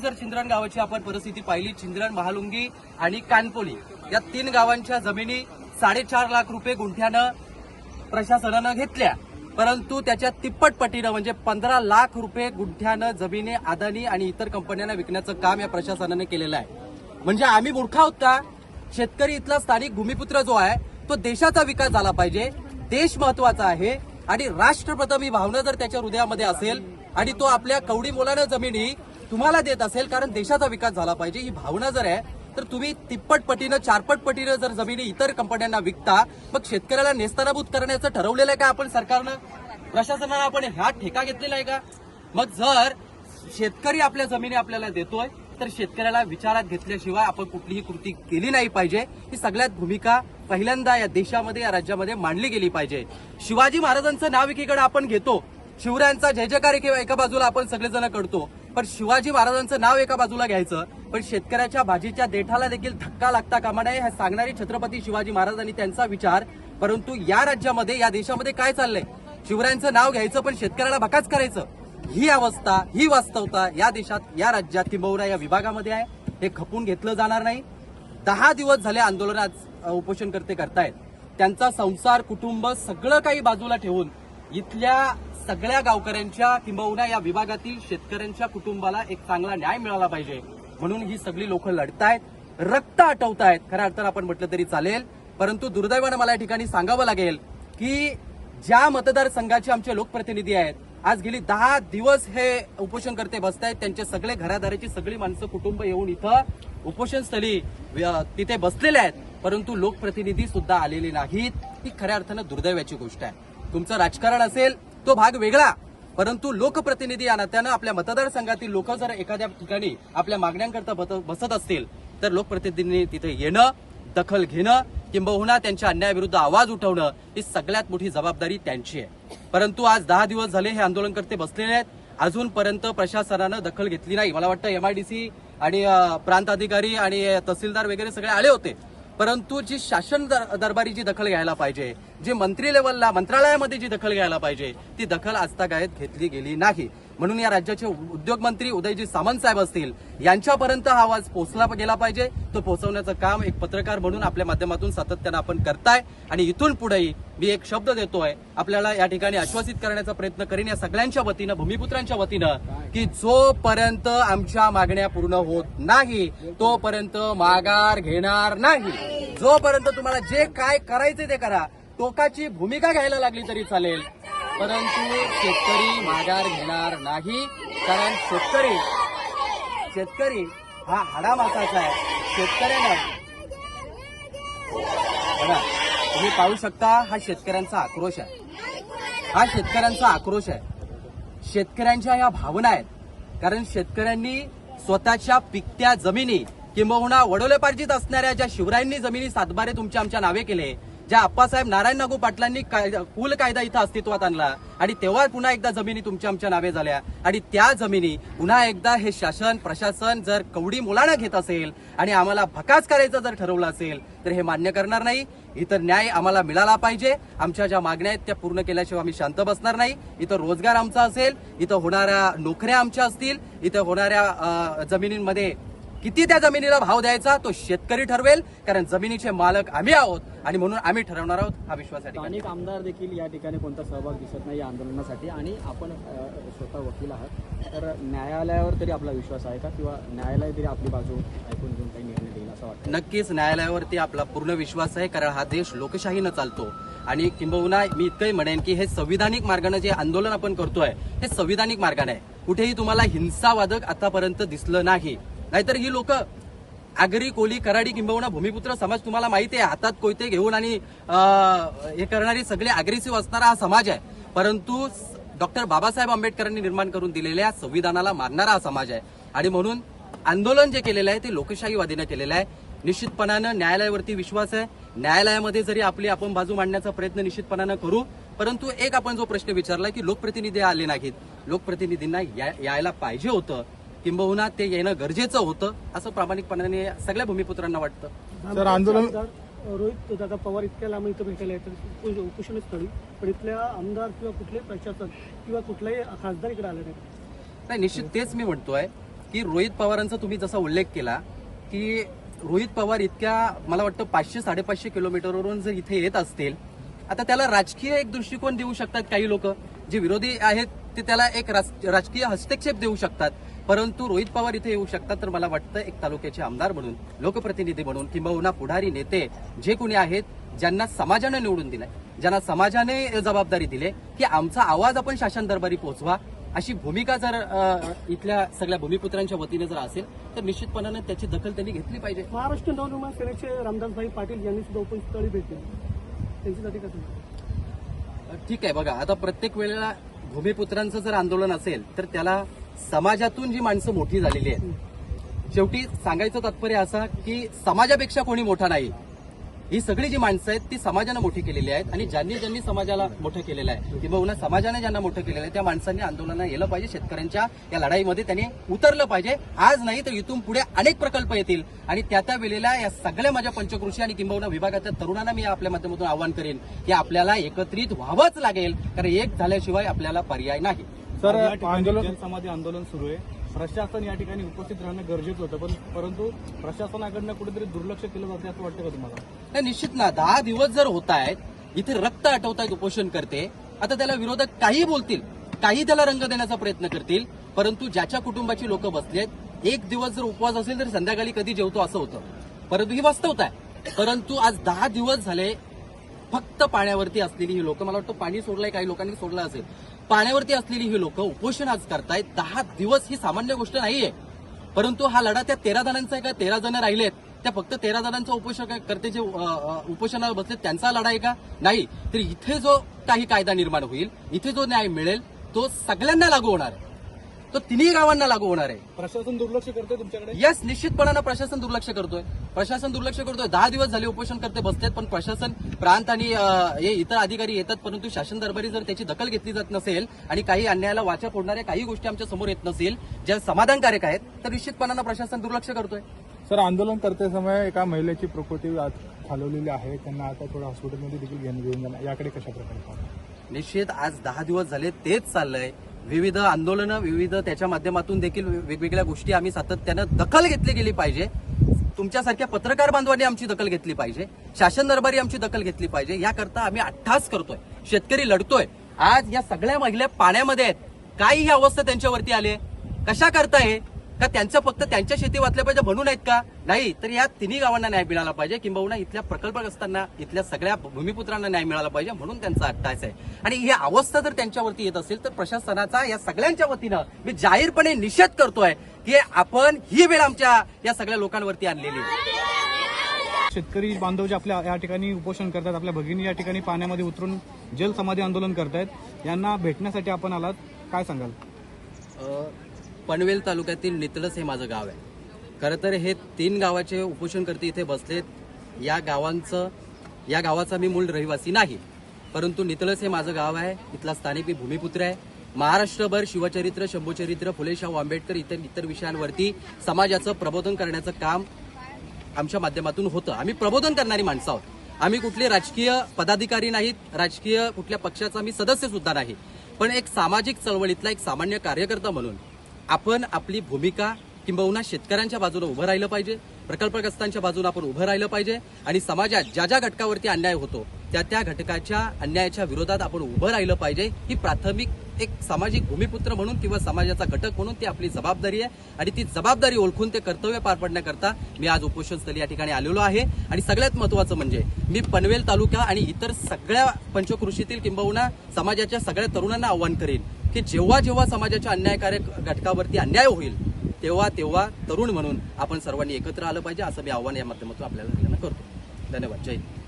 जर छिंद्रण गावाची आपण परिस्थिती पाहिली छिंद्रण महालुंगी आणि कानपोली या तीन गावांच्या जमिनी साडेचार लाख रुपये गुंठ्यानं प्रशासनानं घेतल्या. परंतु त्याच्या तिप्पट पटीनं म्हणजे पंधरा लाख रुपये गुंठ्यानं जमिनी अदानी आणि इतर कंपन्यांना विकण्याचं काम या प्रशासनाने केलेलं आहे. म्हणजे आम्ही मूर्खा होता शेतकरी इथला स्थानिक भूमिपुत्र जो आहे तो देशाचा विकास झाला पाहिजे. देश महत्त्वाचा आहे आणि राष्ट्रप्रथम ही भावना जर त्याच्या हृदयामध्ये असेल आणि तो आपल्या कवडी मोलानं जमिनी तुम्हाला देत असेल कारण देशाचा विकास झाला पाहिजे. ही भावना जर आहे तर तुम्ही तिप्पट पटीनं चारपट पटीनं जर जमिनी इतर कंपन्यांना विकता मग शेतकऱ्याला नेस्तनाभूत करण्याचं ठरवलेलं आहे का आपण सरकारनं? प्रशासनानं आपण हा ठेका घेतलेला आहे का? मग जर शेतकरी आपल्या जमिनी आपल्याला देतोय तर शेतकऱ्याला विचारात घेतल्याशिवाय आपण कुठलीही कृती केली नाही पाहिजे. ही सगळ्यात भूमिका पहिल्यांदा या देशामध्ये या राज्यामध्ये मांडली गेली पाहिजे. शिवाजी महाराजांचं नाव एकीकडे आपण घेतो. शिवरायांचा जय जयकार एका बाजूला आपण सगळेजण करतो. पण शिवाजी महाराजांचं नाव एका बाजूला घ्यायचं पण शेतकऱ्याच्या भाजीच्या देठाला देखील धक्का लागता कामा नये हे सांगणारी छत्रपती शिवाजी महाराज आणि त्यांचा विचार. परंतु या राज्यामध्ये या देशामध्ये काय चाललंय? शिवरायांचं नाव घ्यायचं पण शेतकऱ्याला भकाच करायचं. ही अवस्था ही वास्तवता या देशात या राज्यात किंबहुना या विभागामध्ये आहे. हे खपून घेतलं जाणार नाही. दहा दिवस झाले आंदोलनात अ, उपोषणकर्ते करतायत. त्यांचा संसार कुटुंब सगळं काही बाजूला ठेवून इथल्या सगळ्या गावकऱ्यांच्या किंबहुना या विभागातील शेतकऱ्यांच्या कुटुंबाला एक चांगला न्याय मिळाला पाहिजे. म्हणून ही सगळी लोक लढतायत रक्त आटवतायत. खऱ्या अर्थानं आपण म्हटलं तरी चालेल. परंतु दुर्दैवानं मला या ठिकाणी सांगावं लागेल की ज्या मतदारसंघाचे आमचे लोकप्रतिनिधी आहेत आज गेली दहा दिवस हे उपोषणकर्ते बसत आहेत त्यांचे सगळे घरादाराची सगळी माणसं कुटुंब येऊन इथं उपोषणस्थळी व्य- तिथे बसलेले आहेत. परंतु लोकप्रतिनिधी सुद्धा आलेले नाहीत. ही खऱ्या अर्थानं दुर्दैवाची गोष्ट आहे. तुमचं राजकारण असेल तो भाग वेगळा. परंतु लोकप्रतिनिधी या नात्यानं आपल्या मतदारसंघातील लोक जर एखाद्या ठिकाणी आपल्या मागण्यांकरता बसत असतील तर लोकप्रतिनिधींनी तिथे येणं दखल घेणं किंबहुना त्यांच्या अन्यायाविरुद्ध आवाज उठवणं ही सगळ्यात मोठी जबाबदारी त्यांची आहे. परंतु आज दहा दिवस झाले हे आंदोलनकर्ते बसलेले आहेत. अजूनपर्यंत प्रशासनानं दखल घेतली नाही. मला वाटतं एमआयडीसी आणि अं, प्रांत अधिकारी आणि तहसीलदार वगैरे सगळे आले होते. परंतु जी शासन दर- दरबारी जी दखल घ्यायला पाहिजे जी मंत्री लेवलला मंत्रालयामध्ये जी दखल घ्यायला पाहिजे ती दखल आजतागायत घेतली गेली नाही. म्हणून या राज्याचे उद्योग मंत्री उदयजी सामंत साहेब असतील यांच्यापर्यंत हा आवाज पोहोचला गेला पाहिजे. तो पोहोचवण्याचं काम एक पत्रकार म्हणून आपल्या माध्यमातून सातत्यानं आपण करताय. आणि इथून पुढेही मी एक शब्द देतोय आपल्याला या ठिकाणी आश्वासित करण्याचा प्रयत्न करीन या सगळ्यांच्या वतीनं भूमिपुत्रांच्या वतीनं की जोपर्यंत आमच्या मागण्या पूर्ण होत नाही तोपर्यंत माघार घेणार नाही. जोपर्यंत तुम्हाला जे काय करायचे ते करा. टोकाची भूमिका घ्यायला लागली तरी चालेल. परंतु शेतकरी माघार घेणार नाही कारण शेतकरी शेतकरी हा हाडामासाचा आहे. शेतकऱ्यांना तुम्ही पाहू शकता हा शेतकऱ्यांचा आक्रोश आहे. हा शेतकऱ्यांचा आक्रोश आहे. शेतकऱ्यांच्या ह्या भावना आहेत. कारण शेतकऱ्यांनी स्वतःच्या पिकत्या जमिनी किंबहुना वडोलेपार्जित असणाऱ्या ज्या शिवरायांनी जमिनी सातबारे तुमच्या आमच्या नावे केले ज्या आप्पासाहेब नारायण नागू पाटलांनी कायदा- कुल कायदा इथं अस्तित्वात आणला आणि तेव्हा पुन्हा एकदा जमिनी तुमच्या आमच्या नावे झाल्या. आणि त्या जमिनी पुन्हा एकदा हे शासन प्रशासन जर कवडी मुलाना घेत असेल आणि आम्हाला भकास करायचं जर ठरवलं असेल तर हे मान्य करणार नाही. इथं न्याय आम्हाला मिळाला पाहिजे. आमच्या ज्या मागण्या आहेत त्या पूर्ण केल्याशिवाय आम्ही शांत बसणार नाही. इथं रोजगार आमचा असेल इथं होणाऱ्या नोकऱ्या आमच्या असतील इथं होणाऱ्या जमिनींमध्ये किती त्या जमिनीला भाव द्यायचा तो शेतकरी ठरवेल कारण जमिनीचे मालक आम्ही आहोत आणि म्हणून आम्ही ठरवणार आहोत हा विश्वास ठिकाणी. स्थानिक आमदार देखील या ठिकाणी कोणता सहभाग दिसत नाही या आंदोलनासाठी आणि आपण स्वतः वकील आहात. तर न्यायालयावर तरी आपला विश्वास आहे का? किंवा न्यायालय तरी आपली बाजू ऐकून घेऊन काही निर्णय देईल असं वाटतं? नक्कीच न्यायालयावरती आपला पूर्ण विश्वास आहे कारण हा देश लोकशाहीनं चालतो. आणि किंबहुना मी इतकंही म्हणेन की हे संविधानिक मार्गानं जे आंदोलन आपण करतोय हे संविधानिक मार्गाने आहे. कुठेही तुम्हाला हिंसावादक आतापर्यंत दिसलं नाही. नाहीतर ही लोक आगरी कोली कराडी किंबहुना भूमिपुत्र समाज तुम्हाला माहिती आहे हातात कोयते घेऊन आणि हे करणारी सगळे अग्रेसिव्ह असणारा हा समाज आहे. परंतु डॉक्टर बाबासाहेब आंबेडकरांनी निर्माण करून दिलेल्या संविधानाला मानणारा हा समाज आहे. आणि म्हणून आंदोलन जे केलेलं आहे ते लोकशाहीवादीनं केलेलं आहे. निश्चितपणानं न्यायालयावरती विश्वास आहे. न्यायालयामध्ये जरी आपली आपण बाजू मांडण्याचा प्रयत्न निश्चितपणानं करू परंतु एक आपण जो प्रश्न विचारला की लोकप्रतिनिधी आले नाहीत. लोकप्रतिनिधींना या- यायला पाहिजे होतं. किंबहुना ते येणं गरजेचं होतं असं प्रामाणिकपणाने सगळ्या भूमिपुत्रांना वाटतं. सर आंदोलन रोहित दादा पवार इतक्या लांब इथं भेटायला येतात. उपोषणस्थळी. पण इथल्या आमदार किंवा कुठलेही प्रशासन किंवा कुठलाही खासदार इकडे आले नाही. नाही निश्चित तेच मी म्हणतोय की रोहित पवारांचा तुम्ही जसा उल्लेख केला की रोहित पवार इतक्या मला वाटतं पाचशे साडेपाचशे किलोमीटरवरून जर इथे येत असतील आता त्याला राजकीय एक दृष्टिकोन देऊ शकतात काही लोक जे विरोधी आहेत ते त्याला एक राज- राजकीय हस्तक्षेप देऊ शकतात. परंतु रोहित पवार इथे येऊ शकतात तर मला वाटतं एक तालुक्याचे आमदार म्हणून लोकप्रतिनिधी म्हणून किंबहुना पुढारी नेते जे कोणी आहेत ज्यांना समाजाने निवडून दिलाय ज्यांना समाजाने जबाबदारी दिली की आमचा आवाज आपण शासन दरबारी पोहोचवा. अशी भूमिका जर इथल्या सगळ्या भूमिपुत्रांच्या वतीने जर असेल तर निश्चितपणाने त्याची दखल त्यांनी घेतली पाहिजे. महाराष्ट्र नवनिर्माण सेनेचे रामदासभाई पाटील यांनी सुद्धा उपस्थळी भेट दिली. त्यांच्यासाठी कसं? ठीक आहे बघा आता प्रत्येक वेळेला भूमिपुत्रांचं जर आंदोलन असेल तर त्याला समाजातून जी माणसं मोठी झालेली आहेत. शेवटी सांगायचं तात्पर्य असा की समाजापेक्षा कोणी मोठा नाही. ही सगळी जी माणसं आहेत ती समाजानं मोठी केलेली आहेत आणि ज्यांनी ज्यांनी समाजाला मोठं केलेलं आहे किंवा समाजाने ज्यांना मोठं केलेलं आहे त्या माणसांनी आंदोलनात गेलं पाहिजे शेतकऱ्यांच्या या लढाईमध्ये त्यांनी उतरलं पाहिजे. आज नाही तर इथून पुढे अनेक प्रकल्प येतील. आणि त्या त्या वेळेला या सगळ्या माझ्या पंचकृषी आणि किंबहुना विभागाच्या तरुणांना मी आपल्या माध्यमातून आवाहन करेन की आपल्याला एकत्रित व्हावंच लागेल. कारण एक झाल्याशिवाय आपल्याला पर्याय नाही. सर आंदोलन जनसमाधी आंदोलन सुरू आहे. प्रशासन या ठिकाणी उपस्थित राहणं गरजेचं होतं. पण परंतु प्रशासनाकडनं कुठेतरी दुर्लक्ष केलं जाते असं वाटतं का तुम्हाला? नाही निश्चित ना. दहा दिवस जर होत आहेत इथे रक्त आटवतायत उपोषण करते आता त्याला विरोधक काही बोलतील काही त्याला रंग देण्याचा प्रयत्न करतील परंतु ज्याच्या कुटुंबाची लोक बसलेत एक दिवस जर उपवास असेल तर संध्याकाळी कधी जेवतो असं होतं. परंतु ही वास्तवता आहे. परंतु आज दहा दिवस झाले फक्त पाण्यावरती असलेली ही लोक. मला वाटतं पाणी सोडलंय काही लोकांनी सोडलं असेल. पाण्यावरती असलेली ही लोक उपोषण आज करतायत. दहा दिवस ही सामान्य गोष्ट नाहीये. परंतु हा लढा त्या तेरा जणांचा आहे का? तेरा जण राहिलेत. त्या फक्त तेरा जणांचा उपोषण करते जे उपोषणावर बसले त्यांचा लढा आहे का? नाही. तर इथे जो काही कायदा निर्माण होईल इथे जो न्याय मिळेल तो सगळ्यांना लागू होणार आहे. तो तिन्ही गावांना लागू होणार आहे. प्रशासन दुर्लक्ष करते तुमच्याकडे? यस निश्चितपणानं प्रशासन दुर्लक्ष करतोय. प्रशासन दुर्लक्ष करतोय. दहा दिवस झाले उपोषण करते बसलेत पण प्रशासन प्रांत आणि हे इतर अधिकारी येतात परंतु शासन दरबारी जर त्याची दखल घेतली जात नसेल आणि काही अन्यायाला वाचा फोडणाऱ्या काही गोष्टी आमच्यासमोर येत नसेल ज्या समाधानकारक आहेत तर निश्चितपणानं प्रशासन दुर्लक्ष करतोय. सर आंदोलन करते समय एका महिलेची प्रकृती आज खालवलेली आहे. त्यांना आता थोडं हॉस्पिटलमध्ये देखील घेऊन घेऊन जाणार. याकडे कशा प्रकारे? निश्चित आज दहा दिवस झाले तेच चाललंय. विविध आंदोलनं विविध त्याच्या माध्यमातून देखील वेगवेगळ्या गोष्टी आम्ही सातत्यानं दखल घेतली गेली पाहिजे. तुमच्यासारख्या पत्रकार बांधवांनी आमची दखल घेतली पाहिजे. शासन दरबारी आमची दखल घेतली पाहिजे. याकरता आम्ही अठ्ठास करतोय. शेतकरी लढतोय. आज या सगळ्या महिला पाण्यामध्ये आहेत. काही ही अवस्था त्यांच्यावरती आली आहे? कशा करताय का त्यांचं फक्त त्यांच्या शेती वाचल्या पाहिजे म्हणून आहेत का? नाही तर या तिन्ही गावांना न्याय मिळाला पाहिजे. किंबहुना इथल्या प्रकल्पग्रस्तांना इथल्या सगळ्या भूमिपुत्रांना न्याय मिळाला पाहिजे म्हणून त्यांचा अट्टास आहे आणि ही अवस्था जर त्यांच्यावरती येत असेल तर प्रशासनाचा या सगळ्यांच्या वतीनं मी जाहीरपणे निषेध करतोय की आपण ही वेळ आमच्या या सगळ्या लोकांवरती आणलेली आहे. शेतकरी बांधव जे आपल्या या ठिकाणी उपोषण करतात आपल्या भगिनी या ठिकाणी पाण्यामध्ये उतरून जल समाधी आंदोलन करतायत यांना भेटण्यासाठी आपण आलात. काय सांगाल? अ, पनवेल तालुक्यातील नितळस हे माझं गाव आहे. खरं तर हे तीन गावाचे उपोषणकर्ते इथे बसलेत. या गावांचं या गावाचा मी मूळ रहिवासी नाही. परंतु नितळस हे माझं गाव आहे. इथला स्थानिक मी भूमिपुत्र आहे. महाराष्ट्रभर शिवचरित्र शंभूचरित्र फुलेशाहू आंबेडकर इतर इतर विषयांवरती समाजाचं प्रबोधन करण्याचं काम आमच्या माध्यमातून होतं. आम्ही प्रबोधन करणारी माणसं आहोत. आम्ही कुठले राजकीय पदाधिकारी नाहीत. राजकीय कुठल्या पक्षाचा मी सदस्य सुद्धा नाही. पण एक सामाजिक चळवळीतला एक सामान्य कार्यकर्ता म्हणून आपण आपली भूमिका किंबहुना शेतकऱ्यांच्या बाजूला उभं राहिलं पाहिजे प्रकल्पग्रस्तांच्या बाजूला आपण उभं राहिलं पाहिजे आणि समाजात ज्या ज्या घटकावरती अन्याय होतो त्या त्या घटकाच्या अन्यायाच्या विरोधात आपण उभं राहिलं पाहिजे. ही प्राथमिक एक सामाजिक भूमिपुत्र म्हणून किंवा समाजाचा घटक म्हणून ती आपली जबाबदारी आहे आणि ती जबाबदारी ओळखून ते कर्तव्य पार पाडण्याकरता मी आज उपोषणस्थळी या ठिकाणी आलेलो आहे. आणि सगळ्यात महत्वाचं म्हणजे मी पनवेल तालुका आणि इतर सगळ्या पंचकृषीतील किंबहुना समाजाच्या सगळ्या तरुणांना आव्हान करेन. की जेव्हा जेव्हा समाजाच्या अन्यायकारक घटकावरती अन्याय होईल तेव्हा तेव्हा तरुण म्हणून आपण सर्वांनी एकत्र आलं पाहिजे असं मी आव्हान या माध्यमातून आपल्याला करतो. धन्यवाद. जय हिंद.